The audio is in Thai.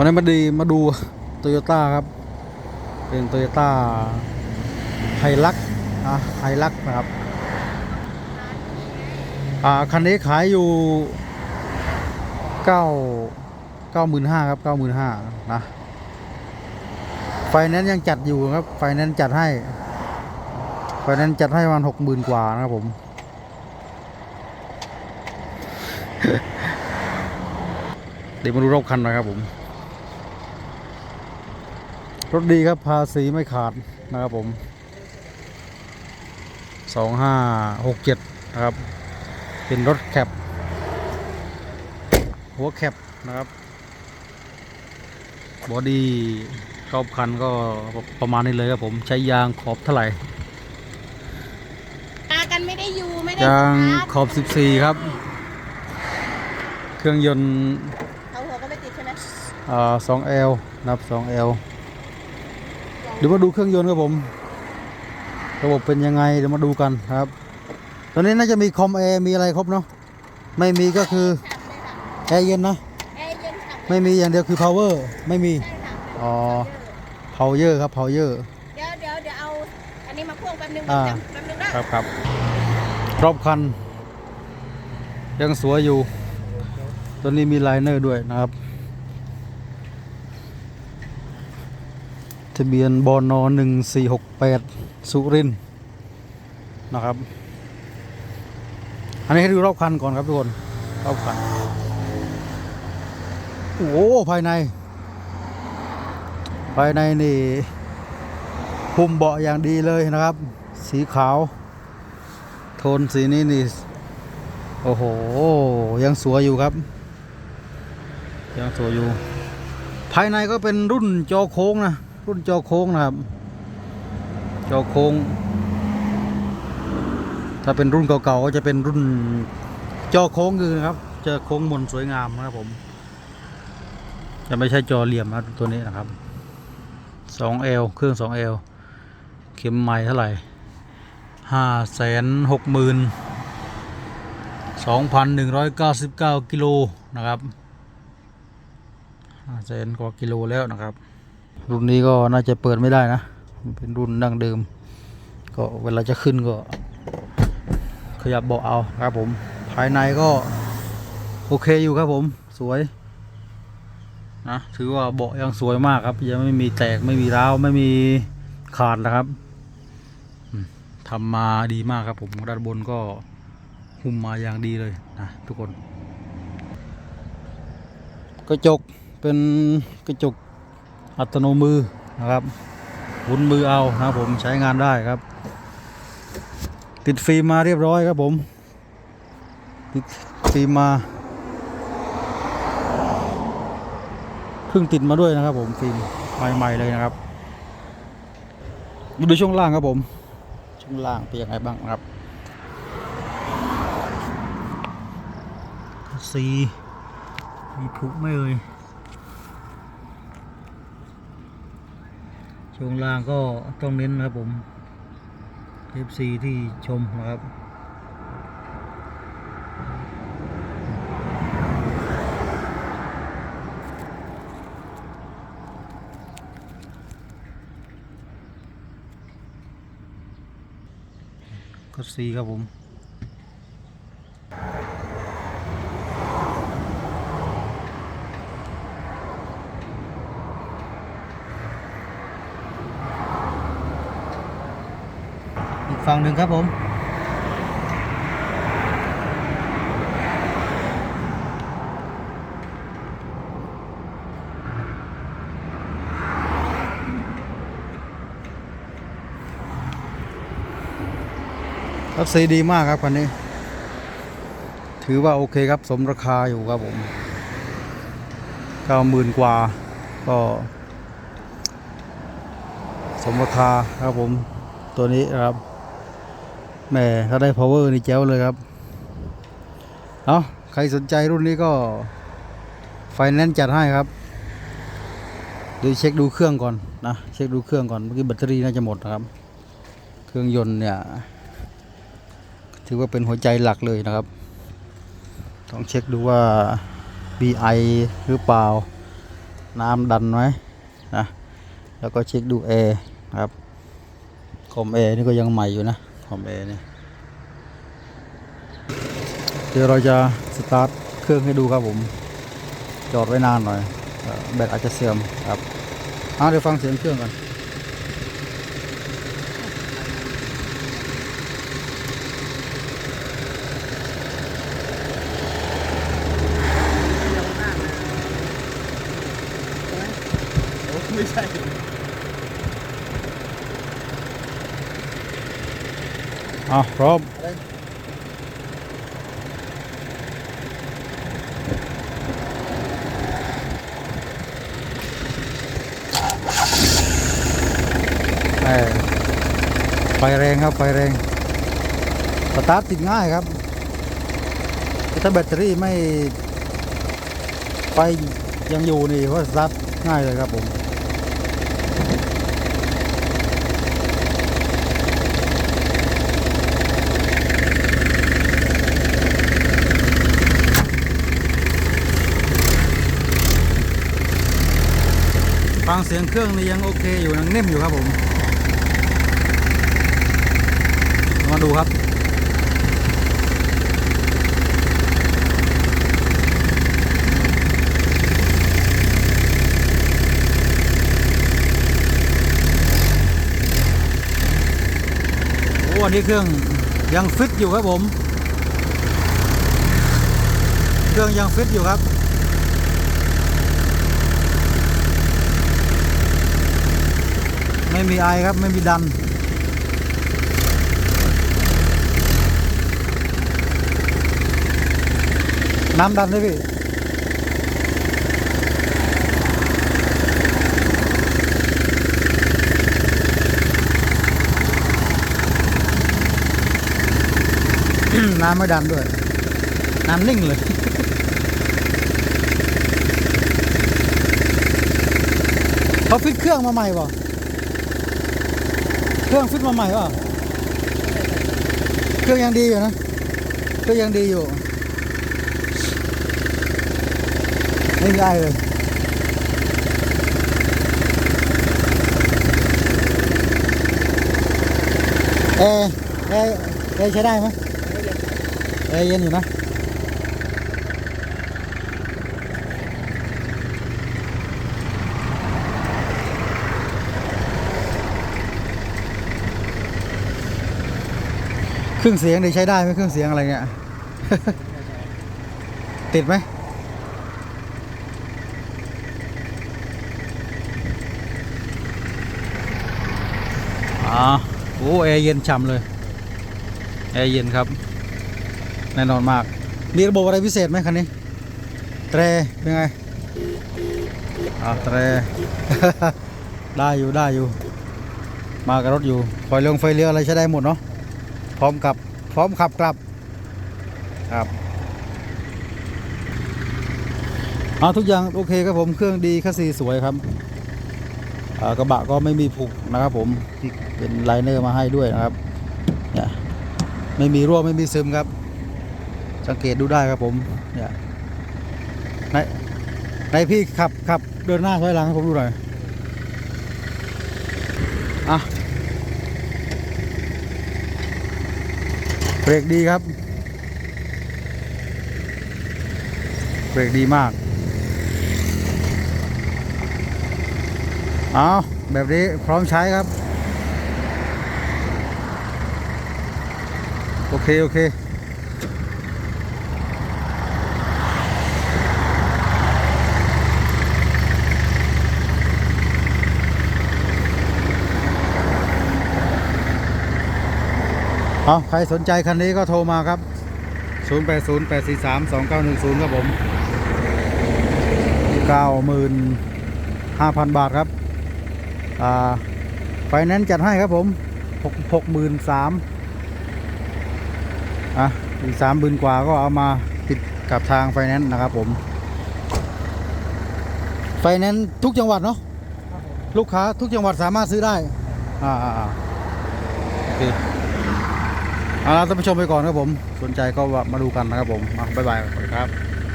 วันนี้มาดีมาดูโตโยต้าครับ เป็นโตโยต้าไฮลักอะไฮลักนะครับ อ่า คันนี้ขายอยู่เก้าเก้าหมื่นห้าครับเก้าหมื่นห้านะ ไฟแนนซ์ยังจัดอยู่ครับ ไฟแนนซ์จัดให้ ไฟแนนซ์จัดให้ประมาณหกหมื่นกว่านะครับผมเดี๋ยวมาดูรอบคันหนะครับผม รถดีครับภาษีไม่ขาดนะครับผมสองห้าหกเจ็ดนะครับ เป็นรถแคปหัวแคปนะครับบอดี้รอบคันก็ประมาณนี้เลยครับผมใช้ยางขอบเท่าไหร่มากันไม่ได้อยู่ไม่ได้ยางสตาร์ทขอบ 14 ครับ เครื่องยนต์เขาหัวก็ไม่ติดใช่ไหมอ่า 2L นับ 2L เดี๋ยวมาดูเครื่องยนต์ครับผม ระบบเป็นยังไงเดี๋ยวมาดูกันครับ ตอนนี้น่าจะมีคอมแอร์มีอะไรครบเนาะไม่มีก็คือฉ่ำเลยค่ะแอร์เย็นนะแอร์เย็นฉ่ำเลยไม่มีอย่างเดียวคือ power ไม่มีใช่ค่ะอ๋อ power ครับ power เดี๋ยวเดี๋ยวเดี๋ยวเอาอันนี้มาพ่วงแป๊บนึงอ่าแป๊บนึงนะครับครับรอบคัน ยังสวยอยู่ ตัวนี้มีไลเนอร์ด้วยนะครับ ทะเบียนบนหนึ่งสี่หกแปดสุรินนะครับ อันนี้ให้ดูรอบคันก่อนครับทุกคน รอบคัน โอ้ภายใน ภายในนี่พุ่มเบาะอย่างดีเลยนะครับ สีขาว โทนสีนี้นี่ โอ้โห ยังสวยอยู่ครับ ยังสวยอยู่ ภายในก็เป็นรุ่นจอโค้งนะ รุ่นจอโค้งนะครับ จอโค้ง ถ้าเป็นรุ่นเก่าๆก็จะเป็นรุ่นจอโค้งคือนะครับจะโค้งมนสวยงามนะครับผม จะไม่ใช่จอเหลี่ยมนะตัวนี้นะครับ 2L เครื่อง 2L เข็มใหม่เท่าไหร่ห้าแสนหกหมื่นสองพันหนึ่งร้อยเก้าสิบเก้ากิโลนะครับห้าแสนกว่ากิโลแล้วนะครับ รุ่นนี้ก็น่าจะเปิดไม่ได้นะ เป็นรุ่นดั้งเดิม ก็เวลาจะขึ้นก็ ขยับเบาะเอาครับผม ภายในก็ โอเคอยู่ครับผม สวยนะถือว่าเบาะยังสวยมากครับ ยังไม่มีแตกไม่มีร้าวไม่มีขาดนะครับทำมาดีมากครับผมด้านบนก็หุ้มมาอย่างดีเลยนะทุกคน กระจกเป็นกระจก อัตโนมือนะครับหมุนมือเอานะครับผมใช้งานได้ครับ ติดฟิล์มมาเรียบร้อยครับผม ติดฟิล์มมาเพิ่งติดมาด้วยนะครับผมฟิล์มใหม่ๆเลยนะครับมาดูช่วงล่างครับผม ช่วงล่างเป็นยังไงบ้างครับสีมีผุไหม่เอ่ย ช่วงล่างก็ต้องเน้นนะครับผม FC ที่ชมนะครับก็ซีครับผม ฝั่งหนึ่งครับผมรักสีดีมากครับคันนี้ ถือว่าโอเคครับสมราคาอยู่ครับผมเก้าหมื่นกว่า ก็ สมราคาครับผมตัวนี้ครับ แหม่ถ้าได้ power นี่แจ๋วเลยครับ เอาใครสนใจรุ่นนี้ก็ไฟแนนซ์จัดให้ครับเดี๋ยวเช็คดูเครื่องก่อนนะเช็คดูเครื่องก่อนเมื่อกี้แบตเตอรี่น่าจะหมดนะครับ เครื่องยนต์เนี่ยถือว่าเป็นหัวใจหลักเลยนะครับ ต้องเช็คดูว่า BI หรือเปล่า น้ำดันไหมนะแล้วก็เช็คดูแอร์ครับคอมแอร์นี่ก็ยังใหม่อยู่นะ คอมแอร์นี่เดี๋ยวเราจะสตาร์ทเครื่องให้ดูครับผม จอดไว้นานหน่อยเอ่อแบตอาจจะเสื่อมครับเอาเดี๋ยวฟังเสียงเครื่องกันไม่ใช่ เอาพร้อมไฟแรงครับไฟแรงสตาร์ทติดง่ายครับ ถ้าแบตเตอรี่ไม่ไฟยังอยู่นี่ก็สตาร์ทง่ายเลยครับผม ฟังเสียงเครื่องนี่ยังโอเคอยู่ยังนิ่มอยู่ครับผมมาดูครับโอ้อันนี้เครื่องยังฟิตอยู่ครับผม เครื่องยังฟิตอยู่ครับ ไม่มีไอครับไม่มีดัน น้ำดันด้วยพี่น้ำไม่ดันด้วย น้ำนิ่งเลยเขาฟิตเครื่องมาใหม่ป่ะ เครื่องฟิตมาใหม่ป่ะเครื่องยังดีอยู่นะ เครื่องยังดีอยู่ ไม่มีไอเลยเอร์เอร์เอร์ใช้ได้ไหมเอร์เย็นอยู่นะ รื่องเสียงได้ใช้ได้ไหมเครื่องเสียงอะไรเงี้ยติดไหมอ๋อโอ้แอร์เย็นฉ่ำเลย แอร์เย็นครับ แน่นอนมาก มีระบบอะไรพิเศษไหมคันนี้แตรเป็นไงอ่าแตร ได้อยู่ได้อยู่ มากับรถอยู่ไฟเรืองไฟเลี้ยวอะไรใช้ได้หมดเนาะ พร้อมกับพร้อมขับกลับครับเอาทุกอย่างโอเคครับผมเครื่องดีคัสซีสวยครับกระบะก็ไม่มีผุกนะครับผมที่เป็นไลเนอร์มาให้ด้วยนะครับเนี่ยไม่มีรั่วไม่มีซึมครับ สังเกตดูได้ครับผมเนี่ยในในพี่ขับขับเดินหน้าถอยหลังให้ผมดูหน่อย เบรกดีครับ เบรกดีมาก เอาแบบนี้พร้อมใช้ครับ โอเค โอเค เอาใครสนใจคันนี้ก็โทรมาครับ 0 8 0 8 4 3 2 9 1 0 ครับผม 95,000 บาทครับ อ่า ไฟแนนซ์จัดให้ครับผม6 63,000อะ อีก3 0 0 0 0กว่าก็เอามาติดกับทางไฟแนนซ์นะครับผม ไฟแนนซ์ทุกจังหวัดเนาะลูกค้าทุกจังหวัดสามารถซื้อได้ อ่าอ่าอ่าโอเค เอาละท่านผู้ชมไปก่อนครับผม สนใจก็มาดูกันนะครับผมมาบ๊ายบายครับ